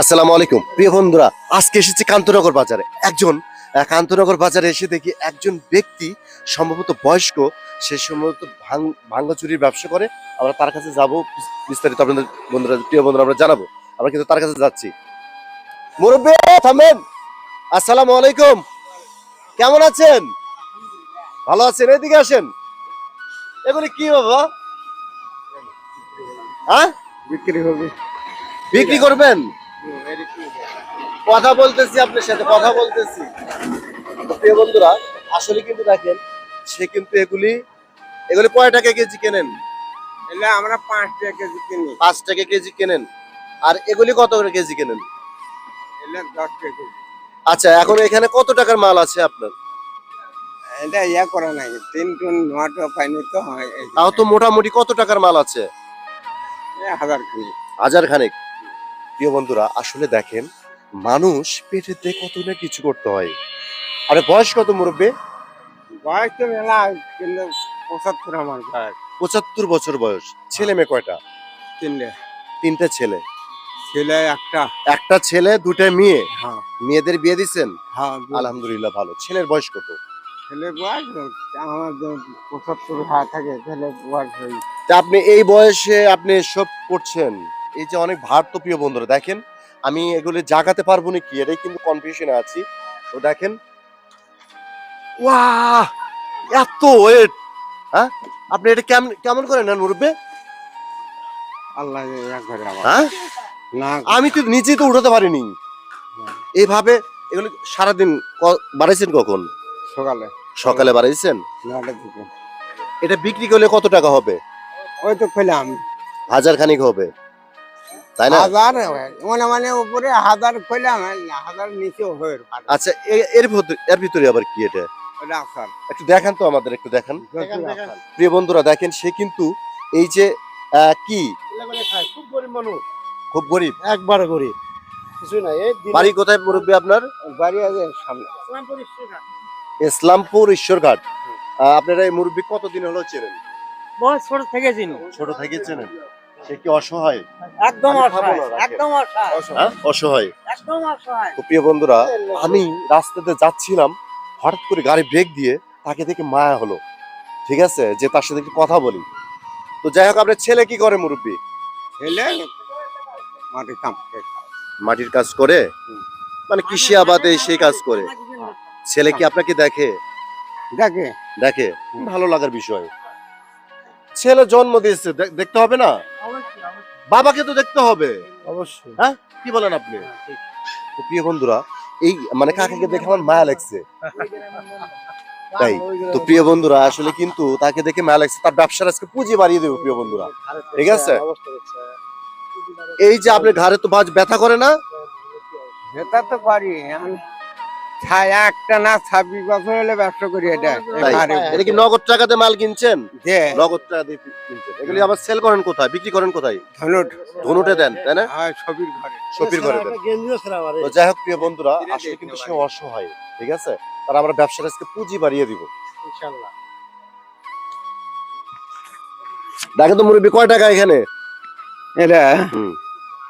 আসসালামু আলাইকুম। প্রিয় বন্ধুরা আজকে এসেছি কান্তনগর বাজারে। একজন কান্তনগর বাজারে এসে দেখি একজন ব্যক্তি সম্ভবত বয়স্ক সে সম্ভবত ভাঙ ভাঙ্গা চুরির ব্যবসা করে। আমরা তার কাছে যাব বিস্তারিত আপনাদের বন্ধুরা প্রিয় বন্ধুরা আমরা জানাব। আমরা কিন্তু তার কাছে যাচ্ছি। মুরব্বী থামেন। আসসালামু আলাইকুম। কেমন আছেন? ভালো আছেন? এদিকে আসেন। এগুলি কি বাবা? হ্যাঁ? বিক্রি হবে। বিক্রি করবেন? কথা বলতেছি আপনার সাথে কথা বলতেছি। প্রিয় বন্ধুরা আসলে কিন্তু দেখেন সে কিন্তু এগুলি এগুলি কয় টাকা কেজি কেনেন? এলে আমরা পাঁচ টাকা কেজি কিনি। পাঁচ টাকা কেজি কেনেন? আর এগুলি কত করে কেজি কেনেন? এলে দশ টাকা কেজি। আচ্ছা এখন এখানে কত টাকার মাল আছে আপনার? এটা ইয়া করা নাই তিন টন নোয়াটা পাইনি তো হয় তাও তো মোটামুটি কত টাকার মাল আছে? হাজার কিনি হাজার খানেক। প্রিয় বন্ধুরা আসলে দেখেন মানুষ পেটেতে কত না কিছু করতে হয়। আরে বয়স কত মুরব্বে? বয়স তো মেলা কিন্তু পঁচাত্তর আমার বয়স। পঁচাত্তর বছর বয়স। ছেলে মেয়ে কয়টা? তিনটে। তিনটে ছেলে। ছেলে একটা। একটা ছেলে দুটা মেয়ে? হ্যাঁ। মেয়েদের বিয়ে দিচ্ছেন হ্যাঁ আলহামদুলিল্লাহ ভালো। ছেলের বয়স কত? ছেলে বয়স আমার পঁচাত্তর থাকে ছেলে বয়স আপনি এই বয়সে আপনি সব করছেন? এই যে অনেক ভার তো প্রিয় বন্ধুরা দেখেন আমি এগুলি জাগাতে পারব না কি এটাই কিন্তু কনফিউশনে আছি। তো দেখেন ওয়াহ এত ওয়েট হ্যাঁ? আপনি এটা কেমন কেমন করেন না মুরব্বে? আল্লাহ আমার হ্যাঁ? না। আমি তো নিজেই তো উঠাতে পারিনি। এইভাবে এগুলো সারাদিন বাড়াইছেন কখন? সকালে। সকালে বাড়াইছেন? এটা বিক্রি করলে কত টাকা হবে? ওই তো খেলাম হাজার খানিক হবে। তাই না? হাজার মানে মানে উপরে হাজার খেলাম হাজার নিচেও হয়ে আচ্ছা এর এর ভিতরে আবার কি এটা? একটু দেখান তো আমাদের একটু দেখান। প্রিয় বন্ধুরা দেখেন সে কিন্তু এই যে কি? খুব গরিব মানুষ। খুব গরিব। একবারে গরিব। কিছু নাই বাড়ি কোথায় মুরব্বী আপনার? বাড়ি আছে সামনে। ইসলামপুর ঈশ্বরঘাট। আপনারা এই মুরব্বী কতদিন হলো চেনেন? ছোট থেকে চিনি। ছোট থেকে চেনেন। সে কি অসহায়? একদম আমি অসহায় একদম অসহায়। হ্যাঁ? অসহায়? একদম অসহায়। তো প্রিয় বন্ধুরা আমি রাস্তাতে যাচ্ছিলাম হঠাৎ করে গাড়ি ব্রেক দিয়ে তাকে দেখে মায়া হলো। ঠিক আছে? যে তার সাথে একটু কথা বলি। তো যাই হোক আপনার ছেলে কি করে মুরব্বী? ছেলে মাটি কাম মাটির কাজ করে? মানে কৃষি আবাদে সেই কাজ করে। ছেলে কি আপনাকে দেখে? দেখে। দেখে? ভালো লাগার বিষয়। ছেলে জন্ম দিয়েছে দেখতে হবে না? বাবাকে তো দেখতে হবে। অবশ্যই। কি বলেন আপনি? প্রিয় বন্ধুরা এই মানে কাকাকে দেখে আমার মায়া লাগছে। তাই তো প্রিয় বন্ধুরা আসলে কিন্তু তাকে দেখে মায়া লাগছে। তার ব্যবসার আজকে পুঁজি বাড়িয়ে দেবো প্রিয় বন্ধুরা। ঠিক আছে? এই যে আপনার ঘাড়ে তো বাজ ব্যথা করে না? এটা তো আমি ছায়া একটা না ছাব্বিশ বছর হলে ব্যবসা করি এটা ঘাড়ে এটা কি নগদ টাকাতে মাল কিনছেন? নগদ টাকা দিয়ে কিনছেন। এগুলি আবার সেল করেন কোথায়? বিক্রি করেন কোথায়? ধনুট। ধনুটে দেন তাই না? হয় ছবির ঘরে। দেন। তো যাই হোক প্রিয় বন্ধুরা আসলে কিন্তু সে অসহায় ঠিক আছে? তার আমরা ব্যবসার আজকে পুঁজি বাড়িয়ে দিব। দেখেন তো মুরব্বী কয় টাকা এখানে? এটা হুম।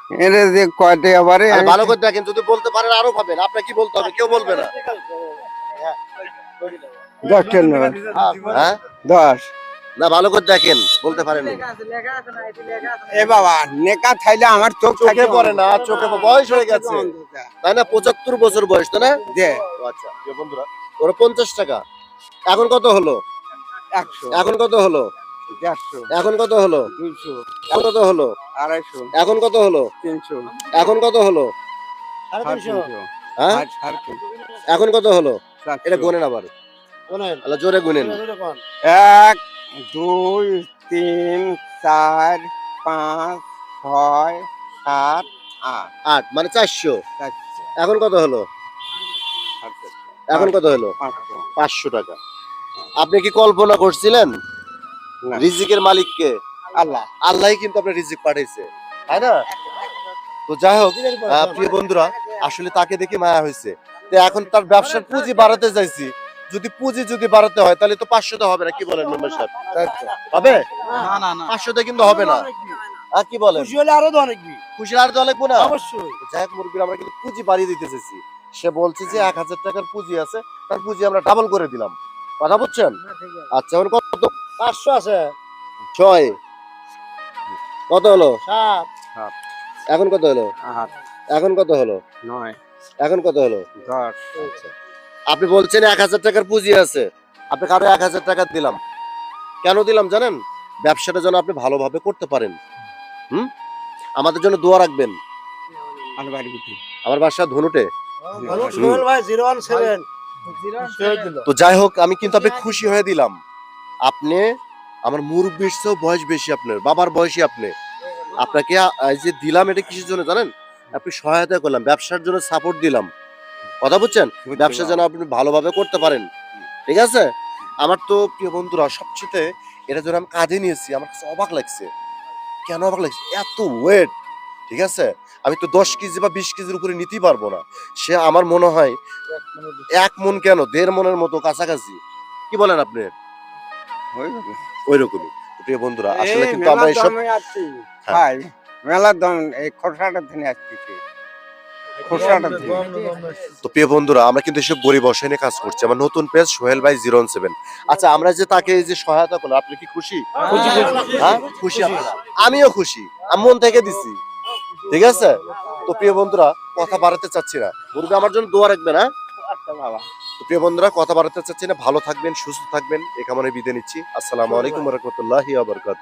এটা যে কয়টা আবারে ভালো করে দেখেন যদি বলতে পারেন আরও পাবেন আপনার কি বলতে হবে? কেউ বলবে না। হ্যাঁ? দশ। না ভালো করে দেখেন বলতে পারেন। এ বাবা নেকা থাইলে আমার চোখ চোখে থাকে পড়ে না চোখে বয়স হয়ে গেছে। তাই না? পঁচাত্তর বছর বয়স তাই না? যে আচ্ছা বন্ধুরা ওরা পঞ্চাশ টাকা। এখন কত হলো? এখন কত হলো? দেড়শো। এখন কত হলো? দুইশো। এখন কত হলো? আড়াইশো। এখন কত হলো? তিনশো। এখন কত হলো? হ্যাঁ? এখন কত হলো? এটা গোনেন আবার। আল্লাহ জোরে গুনেন। এক দুই তিন চার পাঁচ ছয় সাত আট। আট মানে চারশো। চারশো। এখন কত হলো? এখন কত হলো? পাঁচশো। পাঁচশো টাকা। আপনি কি কল্পনা করছিলেন? রিজিকের মালিককে। আল্লাহ। আল্লাহ। কিন্তু আপনার রিজিক পাঠাইছে। তাই না? তো যাই হোক প্রিয় বন্ধুরা আসলে তাকে দেখে মায়া হয়েছে। তো এখন তার ব্যবসার পুঁজি বাড়াতে চাইছি। যদি পুঁজি যদি বাড়াতে হয় তাহলে তো পাঁচশোতে হবে না কি বলেন মেম্বার সাহেব? তো। হবে? না না না। পাঁচশোতে কিন্তু হবে না। আর কি বলেন? খুশি হলে আরও অনেক খুশি আর তো লাগবো না? অবশ্যই। যাই হোক আমরা কিন্তু পুঁজি বাড়িয়ে দিতে চেয়েছি সে বলছে যে এক হাজার টাকার পুঁজি আছে তার পুঁজি আমরা ডাবল করে দিলাম। কথা বুঝছেন? আচ্ছা এখন কত? পাঁচশো আছে। ছয়। কত হলো? সাত। এখন কত হলো? আট। এখন কত হলো? নয়। এখন কত হলো? দশ। আপনি বলছেন এক হাজার টাকার পুঁজি আছে। আপনি কারও এক হাজার টাকা দিলাম। কেন দিলাম জানেন? ব্যবসাটা যেন আপনি ভালোভাবে করতে পারেন। হুম? আমাদের জন্য দোয়া রাখবেন? আমার বাসা ধনুটে। তো যাই হোক আমি কিন্তু আপনি খুশি হয়ে দিলাম। আপনি আমার মুরব্বীর চেয়েও বয়স বেশি আপনার বাবার বয়সী আপনি। আপনাকে এই যে দিলাম এটা কিসের জন্য জানেন? আপনি সহায়তা করলাম ব্যবসার জন্য সাপোর্ট দিলাম। কথা বুঝছেন? ব্যবসা যেন আপনি ভালোভাবে করতে পারেন। ঠিক আছে? আমার তো প্রিয় বন্ধুরা সবচেয়ে এটা যেন আমি কাঁধে নিয়েছি আমার কাছে অবাক লাগছে। কেন অবাক লাগছে? এত ওয়েট ঠিক আছে? আমি তো দশ কেজি বা বিশ কেজির উপরে নিতেই পারব না। সে আমার মনে হয় এক মন কেন? দেড় মনের মতো কাছাকাছি। কি বলেন আপনি। ওই রকমই প্রিয় বন্ধুরা আসলে কিন্তু আমরা এসব। হ্যাঁ। ভাই, মেলার দম এই খোসাটা থেকে আসতেছি তো প্রিয় বন্ধুরা আমরা কিন্তু এসব গরিব অসহায় কাজ করছি। আমার নতুন পেজ সোহেল ভাই জিরো সেভেন। আচ্ছা আমরা যে তাকে এই যে সহায়তা করলাম আপনি কি খুশি। হ্যাঁ? খুশি আমিও খুশি। আমি মন থেকে দিছি। ঠিক আছে? তো প্রিয় বন্ধুরা কথা বাড়াতে চাচ্ছি না। মুরগি আমার জন্য দোয়া রাখবেন হ্যাঁ? আচ্ছা বাবা। প্রিয় বন্ধুরা কথা বাড়াতে চাচ্ছি না। ভালো থাকবেন সুস্থ থাকবেন। এ কামনে বিদায় নিচ্ছি। আসসালামু আলাইকুম রহমতুল্লাহ আবরকাত